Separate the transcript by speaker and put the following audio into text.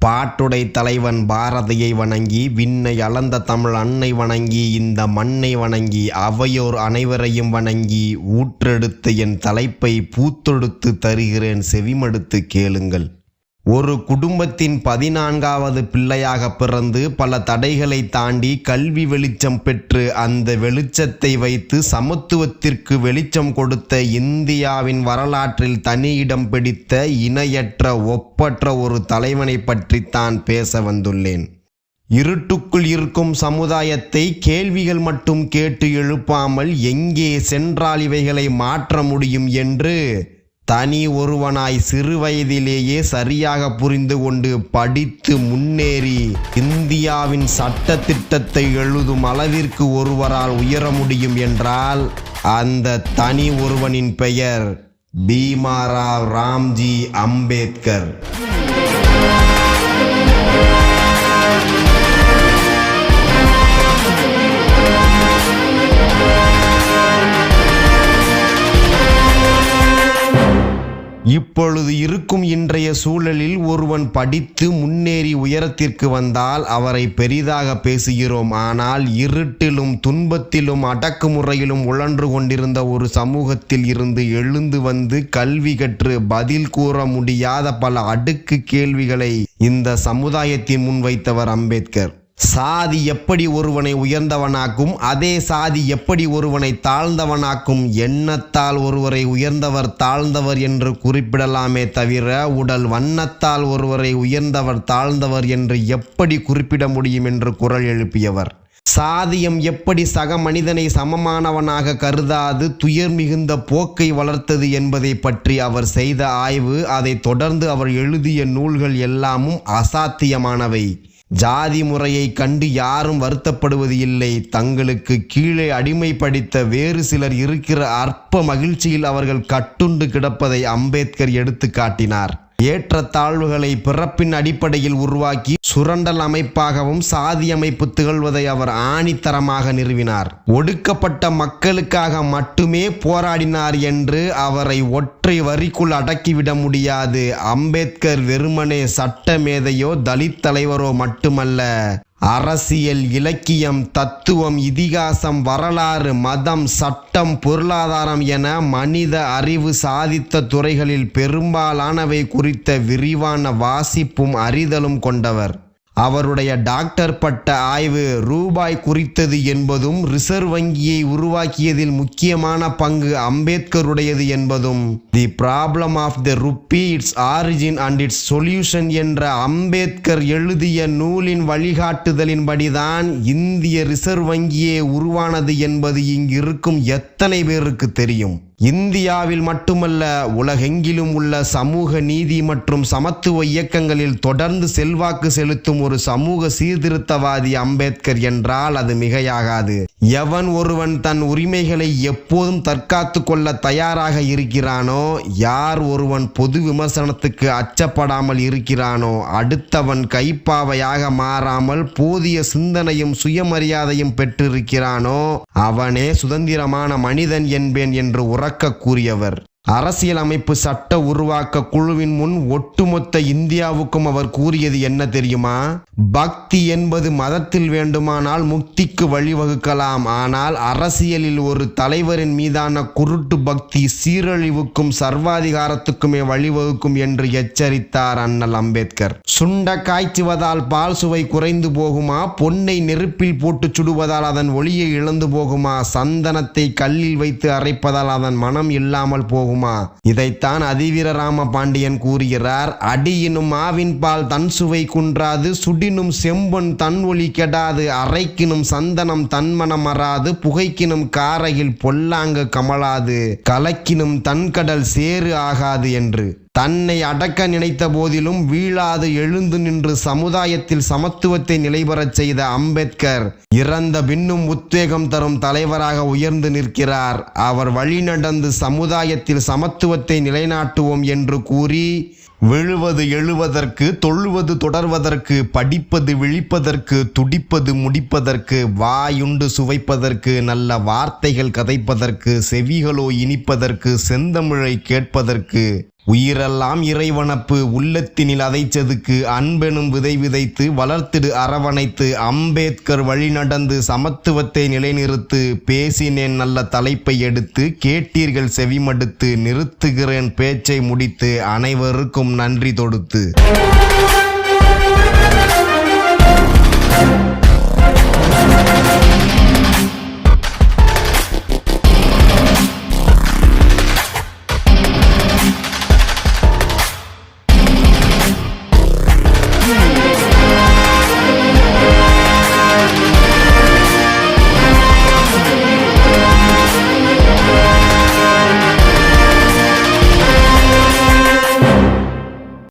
Speaker 1: பாட்டுடை தலைவன் பாரதியை வணங்கி விண்ணை அளந்த தமிழ் அன்னை வணங்கி இந்த மண்ணை வணங்கி அவையோர் அனைவரையும் வணங்கி ஊற்றெடுத்து என் தலைப்பை பூத்தொடுத்து தருகிறேன் செவிமடுத்து கேளுங்கள். ஒரு குடும்பத்தின் பதினான்காவது பிள்ளையாக பிறந்து பல தடைகளை தாண்டி கல்வி வெளிச்சம் பெற்று அந்த வெளிச்சத்தை வைத்து சமத்துவத்திற்கு வெளிச்சம் கொடுத்த இந்தியாவின் வரலாற்றில் தனி இடம் பிடித்த இணையற்ற ஒப்பற்ற ஒரு தலைவனை பற்றித்தான் பேச வந்துள்ளேன். இருட்டுக்குள் இருக்கும் சமுதாயத்தை கேள்விகள் மட்டும் கேட்டு எழுப்பாமல் எங்கே சென்றால் இவைகளை மாற்ற முடியும் என்று தனி ஒருவனாய் சிறு வயதிலேயே சரியாக புரிந்து கொண்டு படித்து முன்னேறி இந்தியாவின் சட்ட திட்டத்தை எழுதும் அளவிற்கு ஒருவரால் உயர முடியும் என்றால் அந்த தனி ஒருவனின் பெயர் பீமாராவ் ராம்ஜி அம்பேத்கர். இப்பொழுது இருக்கும் இன்றைய சூழலில் ஒருவன் படித்து முன்னேறி உயரத்திற்கு வந்தால் அவரை பெரிதாக பேசுகிறோம். ஆனால் இருட்டிலும் துன்பத்திலும் அடக்குமுறையிலும் உழன்று கொண்டிருந்த ஒரு சமூகத்தில் இருந்து எழுந்து வந்து கல்வி கற்று பதில் கூற முடியாத பல அடுக்கு கேள்விகளை இந்த சமுதாயத்தின் முன்வைத்தவர் அம்பேத்கர். சாதி எப்படி ஒருவனை உயர்ந்தவனாக்கும் அதே சாதி எப்படி ஒருவனை தாழ்ந்தவனாக்கும் எண்ணத்தால் ஒருவரை உயர்ந்தவர் தாழ்ந்தவர் என்று குறிப்பிடலாமே தவிர உடல் வண்ணத்தால் ஒருவரை உயர்ந்தவர் தாழ்ந்தவர் என்று எப்படி குறிப்பிட முடியும் என்று குரல் எழுப்பியவர். சாதியம் எப்படி சக மனிதனை சமமானவனாக கருதாது துயர் மிகுந்த போக்கை வளர்த்தது என்பதை பற்றி அவர் செய்த ஆய்வு அதை தொடர்ந்து அவர் எழுதிய நூல்கள் எல்லாமும் அசாத்தியமானவை. ஜாதி முறையை கண்டு யாரும் வருத்தப்படுவது இல்லை. தங்களுக்கு கீழே அடிமைப்படுத்த வேறு சிலர் இருக்கிற அற்ப மகிழ்ச்சியில் அவர்கள் கட்டுண்டு கிடப்பதை அம்பேத்கர் எடுத்து காட்டினார். ஏற்றத்தாழ்வுகளை பிறப்பின் அடிப்படையில் உருவாக்கி சுரண்டல் அமைப்பாகவும் சாதி அமைப்பு திகழ்வதை அவர் ஆணித்தரமாக நிறுவினார். ஒடுக்கப்பட்ட மக்களுக்காக மட்டுமே போராடினார் என்று அவரை ஒற்றை வரிக்குள் அடக்கிவிட முடியாது. அம்பேத்கர் வெறுமனே சட்ட மேதையோ தலித் தலைவரோ மட்டுமல்ல. அரசியல் இலக்கியம் தத்துவம் இதிகாசம் வரலாறு மதம் சட்டம் பொருளாதாரம் என மனித அறிவு சாதித்த துறைகளில் பெரும்பாலானவை குறித்த விரிவான வாசிப்பும் அறிதலும் கொண்டவர். அவருடைய டாக்டர் பட்ட ஆய்வு ரூபாய் குறித்தது என்பதும் ரிசர்வ் வங்கியை உருவாக்கியதில் முக்கியமான பங்கு அம்பேத்கருடையது என்பதும் the problem of the rupee its origin and its solution என்ற அம்பேத்கர் எழுதிய நூலின் வழிகாட்டுதலின்படிதான் இந்திய ரிசர்வ் வங்கியே உருவானது என்பது இங்கு இருக்கும் எத்தனை பேருக்கு தெரியும்? இந்தியாவில் மட்டுமல்ல உலகெங்கிலும் உள்ள சமூக நீதி மற்றும் சமத்துவ இயக்கங்களில் தொடர்ந்து செல்வாக்கு செலுத்தும் ஒரு சமூக சீர்திருத்தவாதி அம்பேத்கர் என்றால் அது மிகையாகாது. எவன் ஒருவன் தன் உரிமைகளை எப்போதும் தற்காத்து கொள்ள தயாராக இருக்கிறானோ யார் ஒருவன் பொது விமர்சனத்துக்கு அச்சப்படாமல் இருக்கிறானோ அடுத்தவன் கைப்பாவையாக மாறாமல் போதிய சிந்தனையும் சுயமரியாதையும் பெற்றிருக்கிறானோ அவனே சுதந்திரமான மனிதன் என்பேன் என்று உற அளக்கக்கூடியவர் அரசியலமைப்பு சட்ட உருவாக்க குழுவின் முன் ஒட்டுமொத்த இந்தியாவுக்கும் அவர் கூறியது என்ன தெரியுமா? பக்தி என்பது மதத்தில் வேண்டுமானால் முக்திக்கு வழிவகுக்கலாம். ஆனால் அரசியலில் ஒரு தலைவரின் மீதான குருட்டு பக்தி சீரழிவுக்கும் சர்வாதிகாரத்துக்குமே வழிவகுக்கும் என்று எச்சரித்தார் அண்ணல் அம்பேத்கர். சுண்ட காய்ச்சுவதால் பால் சுவை குறைந்து போகுமா? பொன்னை நெருப்பில் போட்டு சுடுவதால் அதன் ஒளியை இழந்து போகுமா? சந்தனத்தை கல்லில் வைத்து அரைப்பதால் அதன் மனம் இல்லாமல் போகுமா? இதைத்தான் அதிவீரராம பாண்டியன் கூறுகிறார். அடியினும் ஆவின் பால் தன் சுவை குன்றாது சுடினும் செம்பொன் தன் ஒளி கெடாது அரைக்கினும் சந்தனம் தன்மனம் அறாது புகைக்கினும் காரையில் பொல்லாங்கு கமலாது கலக்கினும் தன்கடல் சேறு ஆகாது என்று. தன்னை அடக்க நினைத்த போதிலும் வீழாது எழுந்து நின்று சமுதாயத்தில் சமத்துவத்தை நிலைபெறச் செய்த அம்பேத்கர் இறந்த பின்னும் உத்வேகம் தரும் தலைவராக உயர்ந்து நிற்கிறார். அவர் வழிநடந்து சமுதாயத்தில் சமத்துவத்தை நிலைநாட்டுவோம் என்று கூறி விழுவது எழுவதற்கு தொழுவது தொடர்வதற்கு படிப்பது விழிப்பதற்கு துடிப்பது முடிப்பதற்கு வாயுண்டு சுவைப்பதற்கு நல்ல வார்த்தைகள் கதைப்பதற்கு செவிகளோ இனிப்பதற்கு செந்தமிழை கேட்பதற்கு உயிரெல்லாம் இறைவனப்பு உள்ளத்தினில் அதைச்சதுக்கு அன்பெனும் விதை விதைத்து வளர்த்திடு அரவணைத்து அம்பேத்கர் வழிநடந்து சமத்துவத்தை நிலைநிறுத்து பேசினேன் நல்ல தலைப்பை எடுத்து கேட்டீர்கள் செவிமடுத்து நிறுத்துகிறேன் பேச்சை முடித்து அனைவருக்கும் நன்றி தொடுத்து.